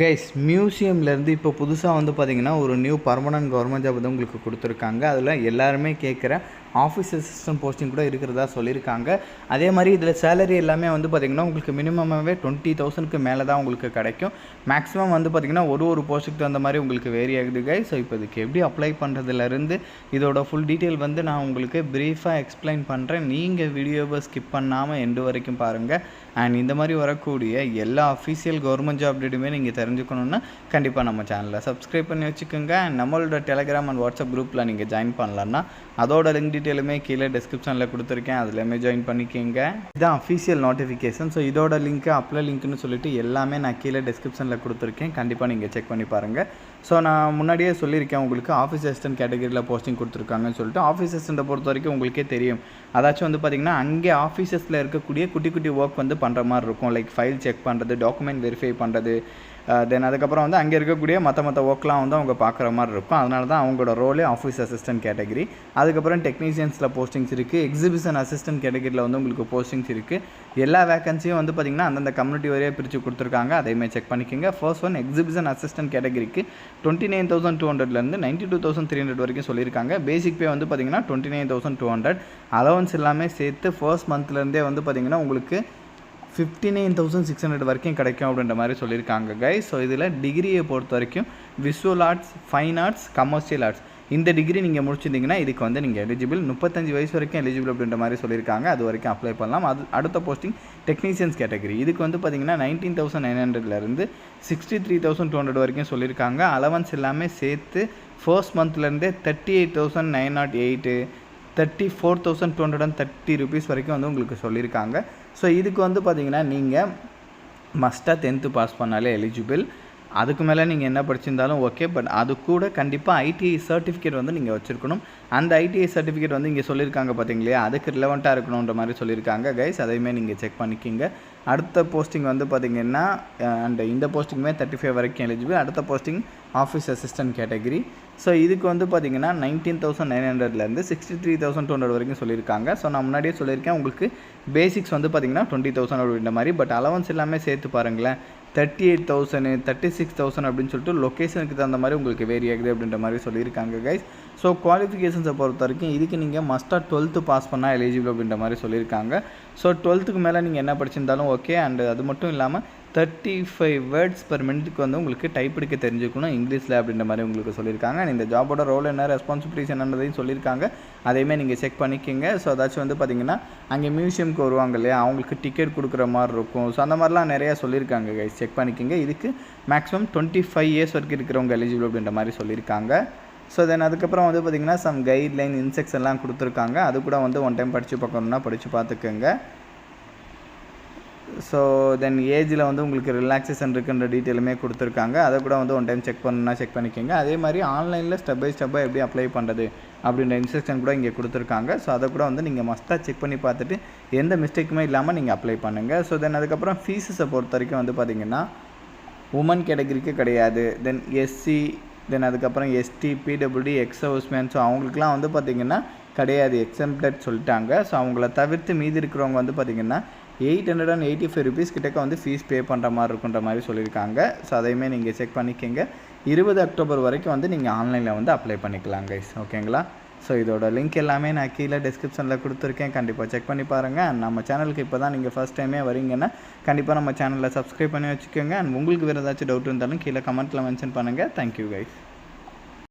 Guys மியூசியம்லேருந்து இப்போ புதுசாக வந்து பார்த்திங்கன்னா ஒரு நியூ பர்மனன்ட் கவர்மெண்ட் ஜாப் வந்து உங்களுக்கு கொடுத்துருக்காங்க. அதில் எல்லாருமே கேட்குற ஆஃபீஸ் அசிஸ்டன்ட் போஸ்டிங் கூட இருக்கிறதா சொல்லியிருக்காங்க. அதே மாதிரி இதில் சேலரி எல்லாமே வந்து பார்த்திங்கன்னா உங்களுக்கு மினிமமாகவே டுவெண்ட்டி தௌசண்ட்க்கு மேலே தான் உங்களுக்கு கிடைக்கும். மேக்ஸிமம் வந்து பார்த்திங்கன்னா ஒரு ஒரு போஸ்ட்டுக்கு தகுந்த மாதிரி உங்களுக்கு வேரி ஆகுது கைஸ் ஸோ இப்போ இதுக்கு எப்படி அப்ளை பண்ணுறதுலேருந்து இதோட ஃபுல் டீட்டெயில் வந்து நான் உங்களுக்கு ப்ரீஃபாக எக்ஸ்பிளைன் பண்ணுறேன் நீங்கள் வீடியோவை ஸ்கிப் பண்ணாமல் எண்டு வரைக்கும் பாருங்கள் அண்ட் இந்த மாதிரி வரக்கூடிய எல்லா அஃபீஷியல் கவர்மெண்ட் ஜாப் டேட்டுமே நீங்கள் தெரிஞ்சுக்கணுன்னா கண்டிப்பாக நம்ம சேனலை சப்ஸ்கிரைப் பண்ணி வச்சுக்கோங்க. அண்ட் நம்மளோட டெலகிராம் அண்ட் வாட்ஸ்அப் குரூப்பில் நீங்கள் ஜாயின் பண்ணலான்னா அதோட லிங்க் டீட்டெயிலுமே கீழே டிஸ்கிரிப்ஷனில் கொடுத்துருக்கேன். அதுலேயுமே ஜாயின் பண்ணிக்கோங்க. இதுதான் அஃபீஷியல் நோட்டிஃபிகேஷன் ஸோ இதோட லிங்க்கு அப்ளை லிங்க்னு சொல்லிட்டு எல்லாமே நான் கீழே டிஸ்கிரிப்ஷனில் கொடுத்துருக்கேன். கண்டிப்பாக நீங்கள் செக் பண்ணி பாருங்கள் ஸோ நான் முன்னாடியே சொல்லியிருக்கேன் உங்களுக்கு ஆஃபீஸ் அசிஸ்டன்ட் கேட்டகரியில் போஸ்டிங் கொடுத்துருக்காங்கன்னு சொல்லிட்டு. ஆஃபீஸ் அசிஸ்டண்ட்டை பொறுத்த வரைக்கும் உங்களுக்கே தெரியும். அதாச்சும் வந்து பார்த்திங்கன்னா அங்கே ஆஃபீஸஸில் இருக்கக்கூடிய குட்டி குட்டி ஒர்க் வந்து பண்ணுற மாதிரி இருக்கும். லைக் ஃபைல் செக் பண்ணுறது டாக்குமெண்ட் வெரிஃபை பண்ணுறது தென் அதுக்கப்புறம் வந்து அங்கே இருக்கக்கூடிய மற்ற மற்ற ஒர்க்லாம் வந்து அவங்க பார்க்குற மாதிரி இருக்கும். அதனால தான் அவங்களோட ரோலே ஆஃபீஸ் அசிஸ்டன்ட் கேட்டகரி அதுக்கப்புறம் டெக்னீஷியன்ஸில் போஸ்டிங்ஸ் இருக்குது எக்ஸிபிஷன் அசிஸ்டன்ட் கேட்டகரியில் வந்து உங்களுக்கு போஸ்டிங்ஸ் இருக்குது எல்லா வேகன்சியும் வந்து பார்த்திங்கன்னா அந்தந்த கம்யூனிட்டி வரையே பிரித்து கொடுத்துருக்காங்க. அதையுமே செக் பண்ணிக்கோங்க. ஃபர்ஸ்ட் ஒன் எக்ஸிபிஷன் அசிஸ்டன்ட் கேட்டகரிக்கு டுவெண்ட்டி நைன் தௌசண்ட் டூ ஹண்ட்ரட்லேருந்து ninety two thousand three hundred வரைக்கும் சொல்லியிருக்காங்க. பேசிக் பே வந்து பார்த்திங்கன்னா twenty nine thousand two hundred allowance எல்லாமே சேர்த்து ஃபர்ஸ்ட் மந்த்லேருந்தே வந்து பார்த்திங்கன்னா உங்களுக்கு fifty nine thousand six hundred வரைக்கும் கிடைக்கும் அப்படின்ற மாதிரி சொல்லியிருக்காங்க கைஸ் ஸோ இதில் டிகிரியை பொறுத்த வரைக்கும் visual arts fine arts commercial arts இந்த டிகிரி நீங்கள் முடிச்சிருந்தீங்கன்னா இதுக்கு வந்து நீங்கள் எலிஜிபிள் முப்பத்தஞ்சு வயசு வரைக்கும் எலிஜிபிள் அப்படின்ற மாதிரி சொல்லியிருக்காங்க. அது வரைக்கும் அப்ளை பண்ணலாம். அது அடுத்த போஸ்டிங் டெக்னீஷியன்ஸ் கேட்டகரி இதுக்கு வந்து பார்த்தீங்கன்னா நைன்டீன் தௌசண்ட் நைன் ஹண்ட்ரட்லேருந்து sixty three thousand two hundred வரைக்கும் சொல்லியிருக்காங்க. அலவன்ஸ் எல்லாமே சேர்த்து first மந்த்லேருந்தே thirty eight thousand nine nought eight thirty four thousand two hundred and thirty rupees வரைக்கும் வந்து உங்களுக்கு சொல்லியிருக்காங்க. ஸோ இதுக்கு வந்து பார்த்தீங்கன்னா நீங்கள் மஸ்ட்டாக டென்த்து பாஸ் பண்ணாலே எலிஜிபிள் அதுக்கு மேலே நீங்கள் என்ன படிச்சிருந்தாலும் ஓகே பட் அது கூட கண்டிப்பாக ஐடிஐ சர்டிஃபிகேட் வந்து நீங்கள் வச்சுருக்கணும். அந்த ஐடிஐ சர்டிஃபிகேட் வந்து இங்கே சொல்லியிருக்காங்க பார்த்தீங்களா அதுக்கு ரிலவெண்ட்டாக இருக்கணுன்ற மாதிரி சொல்லியிருக்காங்க கைஸ் அதையுமே நீங்கள் செக் பண்ணிக்கிங்க. அடுத்த போஸ்டிங் வந்து பார்த்திங்கன்னா அண்ட் இந்த போஸ்டிங்குமே தேர்ட்டி ஃபைவ் வரைக்கும் எலிஜிபிள் அடுத்த posting office assistant category so இதுக்கு வந்து பார்த்திங்கன்னா நைன்டீன் தௌசண்ட் நைன் ஹண்ட்ரட்லேருந்து sixty three thousand two hundred வரைக்கும் சொல்லியிருக்காங்க. ஸோ நான் முன்னாடியே சொல்லியிருக்கேன் உங்களுக்கு பேசிக்ஸ் வந்து பார்த்திங்கன்னா டுவெண்ட்டி தௌசண்ட் அப்படின்ற மாதிரி பட் அலவன்ஸ் எல்லாமே சேர்த்து பாருங்களேன். Thirty eight thousand thirty six thousand அப்படின்னு சொல்லிட்டு லொக்கேஷனுக்கு தகுந்த மாதிரி உங்களுக்கு வேரி ஆகுது அப்படின்ற மாதிரி சொல்லியிருக்காங்க கைஸ் ஸோ குவாலிஃபிகேஷன்ஸை பொறுத்த வரைக்கும் இதுக்கு நீங்கள் மஸ்ட்டாக டுவெல்த்து பாஸ் பண்ணால் எலிஜிபிள் அப்படின்ற மாதிரி சொல்லியிருக்காங்க. ஸோ டுவெல்த்துக்கு மேலே நீங்கள் என்ன படிச்சிருந்தாலும் ஓகே அண்ட் அது மட்டும் இல்லாமல் தேர்ட்டி ஃபைவ் வேர்ட்ஸ் பர் மினிட்க்கு வந்து உங்களுக்கு டைப் எடுக்க தெரிஞ்சுக்கணும். இங்கிலீஷில் அப்படின்ற மாதிரி உங்களுக்கு சொல்லியிருக்காங்க. இந்த ஜாபோட ரோல் என்ன ரெஸ்பான்சிபிலிட்டிஸ் என்னன்றதையும் சொல்லியிருக்காங்க. அதையுமே நீங்கள் செக் பண்ணிக்கோங்க. ஸோ அதாச்சும் வந்து பார்த்தீங்கன்னா அங்கே மியூசியம்க்கு வருவாங்க இல்லையா? அவங்களுக்கு டிக்கெட் கொடுக்குற மாதிரி இருக்கும். ஸோ அந்த மாதிரிலாம் நிறையா சொல்லியிருக்காங்க கைஸ் செக் பண்ணிக்கோங்க. இதுக்கு மேக்ஸிமம் டுவெண்ட்டி ஃபைவ் இயர்ஸ் வரைக்கும் இருக்கிறவங்க எலிஜிபிள் அப்படின்ற மாதிரி சொல்லியிருக்காங்க. ஸோ தென் அதுக்கப்புறம் வந்து பார்த்திங்கன்னா சம் கைட்லைன் இன்செக்ட்ஸ் எல்லாம் கொடுத்துருக்காங்க. அது கூட வந்து ஒன் டைம் படித்து பார்க்கணுன்னா படித்து பார்த்துக்கோங்க. ஸோ தென் ஏஜில் வந்து உங்களுக்கு ரிலாக்ஸேஷன் இருக்குன்ற டீட்டெயிலுமே கொடுத்துருக்காங்க. அதை கூட வந்து ஒன் டைம் செக் பண்ணணும்னா செக் பண்ணிக்கோங்க. அதே மாதிரி ஆன்லைனில் ஸ்டெப் பை ஸ்டெப்பாக எப்படி அப்ளை பண்ணுறது அப்படின்ற இன்ஸ்ட்ரக்ஷன் கூட இங்கே கொடுத்துருக்காங்க. ஸோ அதை கூட வந்து நீங்கள் மஸ்ட்டாக செக் பண்ணி பார்த்துட்டு எந்த மிஸ்டேக்குமே இல்லாமல் நீங்கள் அப்ளை பண்ணுங்கள் ஸோ தென் அதுக்கப்புறம் ஃபீஸஸை பொறுத்த வரைக்கும் வந்து பார்த்திங்கன்னா உமன் கேட்டகரிக்கு கிடையாது. தென் எஸ்சி தென் அதுக்கப்புறம் ST PWD ex servicemen so அவங்களுக்குலாம் வந்து பார்த்திங்கன்னா கிடையாது. எக்ஸம்ப்டட் சொல்லிட்டாங்க. ஸோ அவங்கள தவிர்த்து மீதி இருக்கிறவங்க வந்து பார்த்திங்கன்னா eight hundred and eighty five rupees கிட்டக்க வந்து ஃபீஸ் பே பண்ணுற மாதிரி இருக்குன்ற மாதிரி சொல்லியிருக்காங்க. ஸோ அதையுமே நீங்கள் செக் பண்ணிக்கோங்க. இருபது அக்டோபர் வரைக்கும் வந்து நீங்கள் ஆன்லைனில் வந்து அப்ளை பண்ணிக்கலாம் கைஸ் ஓகேங்களா ஸோ இதோட லிங்க் எல்லாமே நான் கீழே டிஸ்கிரிப்ஷனில் கொடுத்துருக்கேன். கண்டிப்பாக செக் பண்ணி பாருங்கள் அண்ட் நம்ம சேனலுக்கு இப்போ தான் நீங்கள் ஃபஸ்ட் டைமே வரீங்கன்னா கண்டிப்பாக நம்ம சேனலில் சப்ஸ்கிரைப் பண்ணி வச்சுக்கோங்க. அண்ட் உங்களுக்கு வேறு ஏதாச்சும் டவுட் இருந்தாலும் கீழே கமெண்ட்டில் மென்ஷன் பண்ணுங்கள் தேங்க்யூ கைஸ்